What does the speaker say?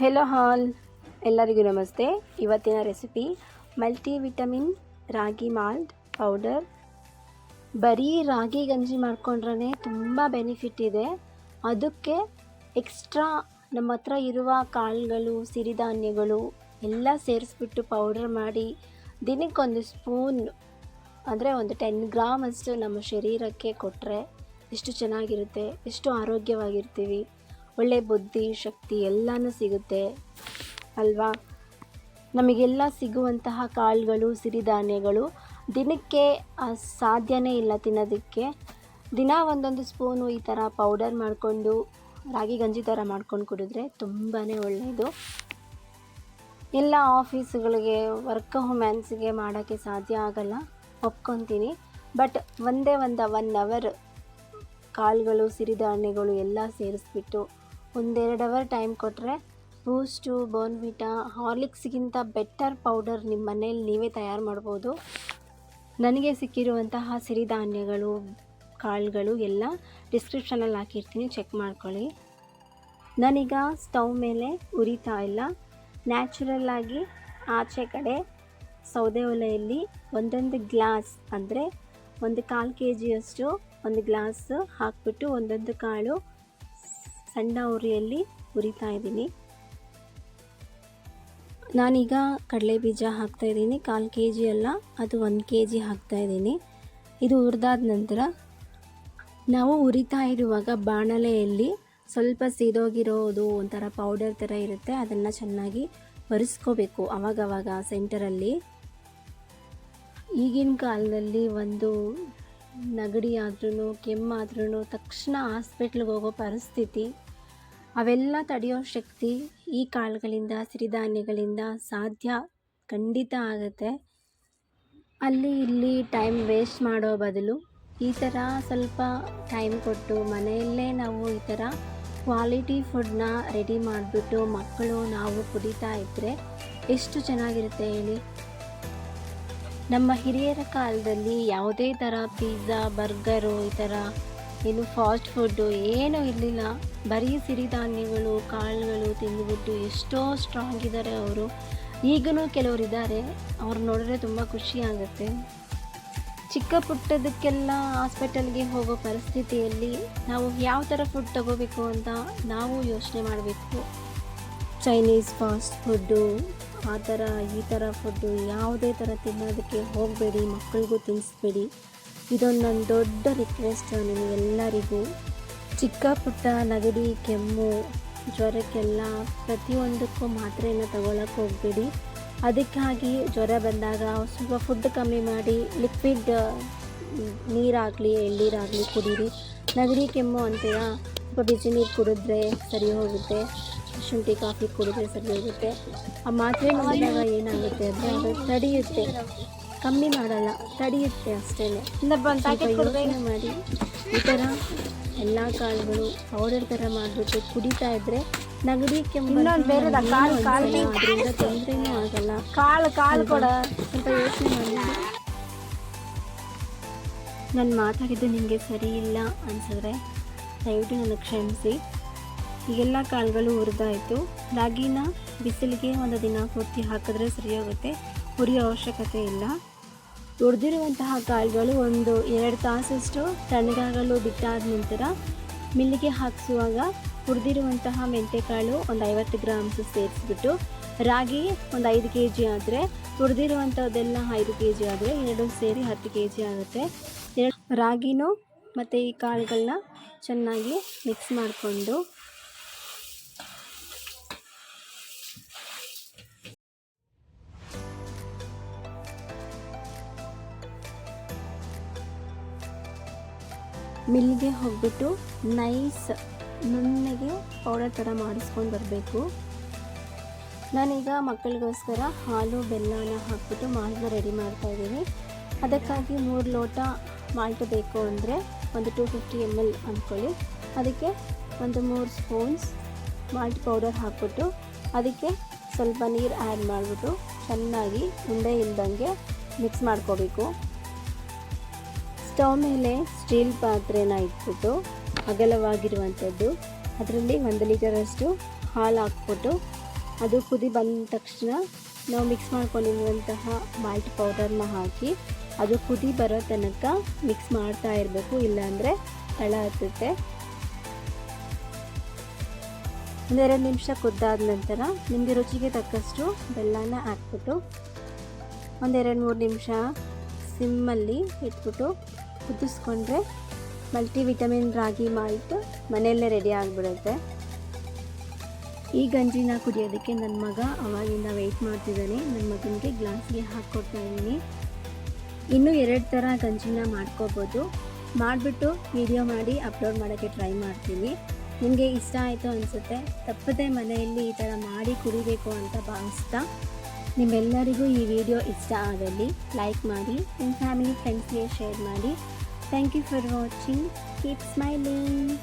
Hello ಹಾಲ್ ಎಲ್ಲರಿಗೂ ನಮಸ್ತೆ. ಇವತ್ತಿನ recipe multi vitamin ragi malt powder ಬರೀ ರಾಗಿ ಗಂಜಿ ಮಾಡ್ಕೊಂಡ್ರೆ ತುಂಬ ಬೆನಿಫಿಟ್ ಇದೆ. ಅದಕ್ಕೆ ಎಕ್ಸ್ಟ್ರಾ ನಮ್ಮ ಹತ್ರ ಇರುವ ಕಾಳುಗಳು, ಸಿರಿಧಾನ್ಯಗಳು ಎಲ್ಲ ಸೇರಿಸ್ಬಿಟ್ಟು ಪೌಡರ್ ಮಾಡಿ ದಿನಕ್ಕೊಂದು ಸ್ಪೂನ್ ಅಂದರೆ ಒಂದು ಟೆನ್ ಗ್ರಾಮ್ ಅಷ್ಟು ನಮ್ಮ ಶರೀರಕ್ಕೆ ಕೊಟ್ಟರೆ ಎಷ್ಟು ಚೆನ್ನಾಗಿರುತ್ತೆ, ಎಷ್ಟು ಆರೋಗ್ಯವಾಗಿರ್ತೀವಿ. ಒಳ್ಳೆ ಬುದ್ಧಿ, ಶಕ್ತಿ ಎಲ್ಲನೂ ಸಿಗುತ್ತೆ ಅಲ್ವಾ? ನಮಗೆಲ್ಲ ಸಿಗುವಂತಹ ಕಾಳುಗಳು, ಸಿರಿಧಾನ್ಯಗಳು ದಿನಕ್ಕೆ ಸಾಧ್ಯನೇ ಇಲ್ಲ ತಿನ್ನೋದಕ್ಕೆ. ದಿನ ಒಂದೊಂದು ಸ್ಪೂನು ಈ ಥರ ಪೌಡರ್ ಮಾಡಿಕೊಂಡು, ರಾಗಿ ಗಂಜಿ ಥರ ಮಾಡ್ಕೊಂಡು ಕುಡಿದ್ರೆ ತುಂಬಾ ಒಳ್ಳೆಯದು. ಎಲ್ಲ ಆಫೀಸ್ಗಳಿಗೆ, ವರ್ಕ್ ವುಮೆನ್ಸ್ಗೆ ಮಾಡೋಕ್ಕೆ ಸಾಧ್ಯ ಆಗಲ್ಲ. ಒಪ್ಕೊತೀನಿ. ಬಟ್ ಒಂದೇ ಒಂದು ಒನ್ ಅವರ್ ಕಾಳುಗಳು, ಸಿರಿಧಾನ್ಯಗಳು ಎಲ್ಲ ಸೇರಿಸ್ಬಿಟ್ಟು ಒಂದೆರಡು ಅವರ್ ಟೈಮ್ ಕೊಟ್ಟರೆ ಬೂಸ್ಟು ಬೋನ್ವಿಟಾ ಹಾರ್ಲಿಕ್ಸ್ಗಿಂತ ಬೆಟರ್ ಪೌಡರ್ ನಿಮ್ಮ ಮನೇಲಿ ನೀವೇ ತಯಾರು ಮಾಡ್ಬೋದು. ನನಗೆ ಸಿಕ್ಕಿರುವಂತಹ ಸಿರಿಧಾನ್ಯಗಳು ಕಾಳುಗಳು ಎಲ್ಲ ಡಿಸ್ಕ್ರಿಪ್ಷನಲ್ಲಿ ಹಾಕಿರ್ತೀನಿ ಚೆಕ್ ಮಾಡ್ಕೊಳ್ಳಿ. ನಾನೀಗ ಸ್ಟವ್ ಮೇಲೆ ಉರಿತಾ ಇಲ್ಲ. ನ್ಯಾಚುರಲ್ಲಾಗಿ ಆಚೆ ಕಡೆ ಸೌದೆ ಒಲೆಯಲ್ಲಿ ಒಂದೊಂದು ಗ್ಲಾಸ್ ಅಂದರೆ ಒಂದು ಕಾಲು ಕೆ ಜಿಯಷ್ಟು ಒಂದು ಗ್ಲಾಸ್ ಹಾಕ್ಬಿಟ್ಟು ಒಂದೊಂದು ಕಾಳು ಸಣ್ಣ ಉರಿಯಲ್ಲಿ ಹುರಿತಾ ಇದ್ದೀನಿ. ನಾನೀಗ ಕಡಲೆ ಬೀಜ ಹಾಕ್ತಾಯಿದ್ದೀನಿ ಕಾಲು ಕೆ ಜಿ ಅಲ್ಲ, ಅದು ಒಂದು ಕೆ ಜಿ ಹಾಕ್ತಾಯಿದ್ದೀನಿ ಇದು ಹುರಿದಾದ ನಂತರ ನಾವು ಉರಿತಾ ಇರುವಾಗ ಬಾಣಲೆಯಲ್ಲಿ ಸ್ವಲ್ಪ ಸೀದೋಗಿರೋದು ಒಂಥರ ಪೌಡರ್ ಥರ ಇರುತ್ತೆ, ಅದನ್ನು ಚೆನ್ನಾಗಿ ಒರೆಸ್ಕೋಬೇಕು ಅವಾಗವಾಗ ಸೆಂಟರಲ್ಲಿ. ಈಗಿನ ಕಾಲದಲ್ಲಿ ಒಂದು ನೆಗಡಿ ಆದ್ರೂ ಕೆಮ್ಮಾದ್ರೂ ತಕ್ಷಣ ಹಾಸ್ಪಿಟ್ಲಿಗೆ ಹೋಗೋ ಪರಿಸ್ಥಿತಿ, ಅವೆಲ್ಲ ತಡೆಯೋ ಶಕ್ತಿ ಈ ಕಾಳುಗಳಿಂದ, ಸಿರಿಧಾನ್ಯಗಳಿಂದ ಸಾಧ್ಯ, ಖಂಡಿತ ಆಗುತ್ತೆ. ಅಲ್ಲಿ ಇಲ್ಲಿ ಟೈಮ್ ವೇಸ್ಟ್ ಮಾಡೋ ಬದಲು ಈ ಥರ ಸ್ವಲ್ಪ ಟೈಮ್ ಕೊಟ್ಟು ಮನೆಯಲ್ಲೇ ನಾವು ಈ ಥರ ಕ್ವಾಲಿಟಿ ಫುಡ್ನ ರೆಡಿ ಮಾಡಿಬಿಟ್ಟು ಮಕ್ಕಳು, ನಾವು ಕುಡಿತಾ ಇದ್ದರೆ ಎಷ್ಟು ಚೆನ್ನಾಗಿರುತ್ತೆ ಹೇಳಿ? ನಮ್ಮ ಹಿರಿಯರ ಕಾಲದಲ್ಲಿ ಯಾವುದೇ ಥರ ಪಿಜ್ಜಾ ಬರ್ಗರು ಈ ಥರ ಏನು ಫಾಸ್ಟ್ ಫುಡ್ಡು ಏನೂ ಇರಲಿಲ್ಲ. ಬರೀ ಸಿರಿಧಾನ್ಯಗಳು ಕಾಳುಗಳು ತಿಂದುಬಿಟ್ಟು ಎಷ್ಟೋ ಸ್ಟ್ರಾಂಗ್ ಇದ್ದಾರೆ ಅವರು. ಈಗಲೂ ಕೆಲವರು ಇದ್ದಾರೆ. ಅವ್ರು ನೋಡಿದ್ರೆ ತುಂಬ ಖುಷಿ ಆಗುತ್ತೆ. ಚಿಕ್ಕ ಪುಟ್ಟದಕ್ಕೆಲ್ಲ ಹಾಸ್ಪಿಟಲ್ಗೆ ಹೋಗೋ ಪರಿಸ್ಥಿತಿಯಲ್ಲಿ ನಾವು ಯಾವ ಥರ ಫುಡ್ ತಗೋಬೇಕು ಅಂತ ನಾವು ಯೋಚನೆ ಮಾಡಬೇಕು. ಚೈನೀಸ್ ಫಾಸ್ಟ್ ಫುಡ್ಡು ಆ ಥರ ಈ ಥರ ಫುಡ್ಡು ಯಾವುದೇ ಥರ ತಿನ್ನೋದಕ್ಕೆ ಹೋಗಬೇಡಿ, ಮಕ್ಕಳಿಗೂ ತಿನ್ನಿಸ್ಬೇಡಿ. ಇದೊಂದು ನನ್ನ ದೊಡ್ಡ ರಿಕ್ವೆಸ್ಟ್ ನಿಮಗೆಲ್ಲರಿಗೂ ಚಿಕ್ಕ ಪುಟ್ಟ ನೆಗಡಿ, ಕೆಮ್ಮು, ಜ್ವರಕ್ಕೆಲ್ಲ ಪ್ರತಿಯೊಂದಕ್ಕೂ ಮಾತ್ರೆಯನ್ನು ತಗೊಳಕ್ಕೆ ಹೋಗಬೇಡಿ. ಅದಕ್ಕಾಗಿ ಜ್ವರ ಬಂದಾಗ ಸ್ವಲ್ಪ ಫುಡ್ ಕಮ್ಮಿ ಮಾಡಿ ಲಿಕ್ವಿಡ್ ನೀರಾಗಲಿ, ಎಳ್ನೀರಾಗಲಿ ಕುಡೀರಿ. ನಗಡಿ, ಕೆಮ್ಮು ಅಂತೀರಾ? ಸ್ವಲ್ಪ ಬಿಸಿ ನೀರು ಕುಡಿದ್ರೆ ಸರಿ ಹೋಗುತ್ತೆ. ಶುಂಠಿ ಕಾಫಿ ಕುಡಿದ್ರೆ ಸರಿ ಹೋಗುತ್ತೆ. ಆ ಮಾತ್ರೆ ಮಾಡಿದಾಗ ಏನಾಗುತ್ತೆ ಅಂದರೆ ಅದು ತಡೆಯುತ್ತೆ. ಕಮ್ಮಿ ಮಾಡಲ್ಲ ತಡೆಯುತ್ತೆ ಅಷ್ಟೇ. ಯೋಚನೆ ಮಾಡಿ. ಈ ಥರ ಎಲ್ಲ ಕಾಳುಗಳು ಪೌಡರ್ ಥರ ಮಾಡಿಬಿಟ್ಟು ಕುಡಿತಾ ಇದ್ದರೆ ನಗಡಿ ಕೆಮ್ಮು ಅದರಿಂದ ತೊಂದರೆನೂ ಆಗಲ್ಲ. ಕಾಳು ಕಾಳು ಕೂಡ. ಅಂತ ಯೋಚನೆ ಮಾಡಿ. ನಾನು ಮಾತಾಡಿದ್ದು ನಿಮಗೆ ಸರಿ ಇಲ್ಲ ಅನಿಸಿದ್ರೆ ದಯವಿಟ್ಟು ನನಗೆ ಕ್ಷಮಿಸಿ. ಈಗೆಲ್ಲ ಕಾಳುಗಳು ಹುರಿದಾಯಿತು ರಾಗಿನ ಬಿಸಿಲಿಗೆ ಒಂದು ದಿನ ಪೂರ್ತಿ ಹಾಕಿದ್ರೆ ಸರಿಯಾಗುತ್ತೆ. ಹುರಿಯೋ ಅವಶ್ಯಕತೆ ಇಲ್ಲ. ಹುರಿದಿರುವಂತಹ ಕಾಳುಗಳು ಒಂದು ಎರಡು ತಾಸಷ್ಟು ತಣ್ಣಗಾಗಲು ಬಿಟ್ಟಾದ ನಂತರ ಮಿಲ್ಲಿಗೆ ಹಾಕಿಸುವಾಗ ಹುರಿದಿರುವಂತಹ ಮೆಂತೆಕಾಳು ಒಂದು ಐವತ್ತು ಗ್ರಾಮ್ಸ್ ಸೇರಿಸ್ಬಿಟ್ಟು, ರಾಗಿ ಒಂದು ಐದು ಕೆ ಜಿ ಆದರೆ ಹುರಿದಿರುವಂಥದ್ದೆಲ್ಲ ಐದು ಕೆ ಜಿ ಆದರೆ ಎರಡು ಸೇರಿ ಹತ್ತು ಕೆ ಜಿ ಆಗುತ್ತೆ ರಾಗಿನೂ ಮತ್ತು ಈ ಕಾಳುಗಳನ್ನ ಚೆನ್ನಾಗಿ ಮಿಕ್ಸ್ ಮಾಡಿಕೊಂಡು ಮಿಲ್ಗೆ ಹೋಗ್ಬಿಟ್ಟು ನೈಸ್ ನುಣ್ಣಗೆ ಪೌಡರ್ ಥರ ಮಾಡಿಸ್ಕೊಂಡು ಬರಬೇಕು. ನಾನೀಗ ಮಕ್ಕಳಿಗೋಸ್ಕರ ಹಾಲು, ಬೆಲ್ಲನ ಹಾಕ್ಬಿಟ್ಟು ಮಾಲ್ಟ್ನ ರೆಡಿ ಮಾಡ್ತಾ ಇದ್ದೀನಿ. ಅದಕ್ಕಾಗಿ ಮೂರು ಲೋಟ ಮಾಲ್ಟ್ ಬೇಕು ಅಂದರೆ ಒಂದು ಟೂ ಫಿಫ್ಟಿ ಎಂ ಎಲ್ ಅಂದ್ಕೊಳ್ಳಿ. ಅದಕ್ಕೆ ಒಂದು ಮೂರು ಸ್ಪೂನ್ಸ್ ಮಾಲ್ಟ್ ಪೌಡರ್ ಹಾಕ್ಬಿಟ್ಟು ಅದಕ್ಕೆ ಸ್ವಲ್ಪ ನೀರು ಆ್ಯಡ್ ಮಾಡಿಬಿಟ್ಟು ಚೆನ್ನಾಗಿ ಉಂಡೆ ಇಲ್ದಂಗೆ ಮಿಕ್ಸ್ ಮಾಡ್ಕೋಬೇಕು. ಸ್ಟವ್ ಮೇಲೆ ಸ್ಟೀಲ್ ಪಾತ್ರೆನ ಇಟ್ಬಿಟ್ಟು ಅಗಲವಾಗಿರುವಂಥದ್ದು. ಅದರಲ್ಲಿ ಒಂದು ಲೀಟರಷ್ಟು ಹಾಲು ಹಾಕ್ಬಿಟ್ಟು ಅದು ಕುದಿ ಬಂದ ತಕ್ಷಣ ನಾವು ಮಿಕ್ಸ್ ಮಾಡ್ಕೊಂಡಿರುವಂತಹ ಮಾಲ್ಟ್ ಪೌಡರ್ನ ಹಾಕಿ ಅದು ಕುದಿ ಬರೋ ತನಕ ಮಿಕ್ಸ್ ಮಾಡ್ತಾ ಇರಬೇಕು, ಇಲ್ಲಾಂದರೆ ತಳ ಹತ್ತುತ್ತೆ. ಒಂದೆರಡು ನಿಮಿಷ ಕುದ್ದಾದ ನಂತರ ನಿಮಗೆ ರುಚಿಗೆ ತಕ್ಕಷ್ಟು ಬೆಲ್ಲನ ಹಾಕ್ಬಿಟ್ಟು ಒಂದೆರಡು ಮೂರು ನಿಮಿಷ ಸಿಮ್ಮಲ್ಲಿ ಇಟ್ಬಿಟ್ಟು ಕುದಿಸ್ಕೊಂಡ್ರೆ ಮಲ್ಟಿ ವಿಟಮಿನ್ ರಾಗಿ ಮಾಲ್ಟ್ ಮನೆಯಲ್ಲೇ ರೆಡಿ ಆಗಿಬಿಡುತ್ತೆ. ಈ ಗಂಜಿನ ಕುಡಿಯೋದಕ್ಕೆ ನನ್ನ ಮಗ ಅವಾಗಿಂದ ವೆಯ್ಟ್ ಮಾಡ್ತಿದ್ದಾನೆ. ನನ್ನ ಮಗನಿಗೆ ಗ್ಲಾಸ್ಗೆ ಹಾಕ್ಕೊಡ್ತಾ ಇದ್ದೀನಿ. ಇನ್ನೂ ಎರಡು ಥರ ಗಂಜಿನ ಮಾಡ್ಕೋಬೋದು. ಮಾಡಿಬಿಟ್ಟು ವಿಡಿಯೋ ಮಾಡಿ ಅಪ್ಲೋಡ್ ಮಾಡೋಕ್ಕೆ ಟ್ರೈ ಮಾಡ್ತೀನಿ. ನಿಮಗೆ ಇಷ್ಟ ಆಯಿತು ಅನಿಸುತ್ತೆ? ತಪ್ಪದೆ ಮನೆಯಲ್ಲಿ ಈ ಥರ ಮಾಡಿ ಕುಡಿಬೇಕು ಅಂತ ಭಾವಿಸ್ತಾ ನಿಮ್ಮೆಲ್ಲರಿಗೂ ಈ ವಿಡಿಯೋ ಇಷ್ಟ ಆಗಲಿ ಲೈಕ್ ಮಾಡಿ, ನಿಮ್ಮ ಫ್ಯಾಮಿಲಿ ಫ್ರೆಂಡ್ಸ್ಗೆ ಶೇರ್ ಮಾಡಿ. Thank you for watching. Keep smiling.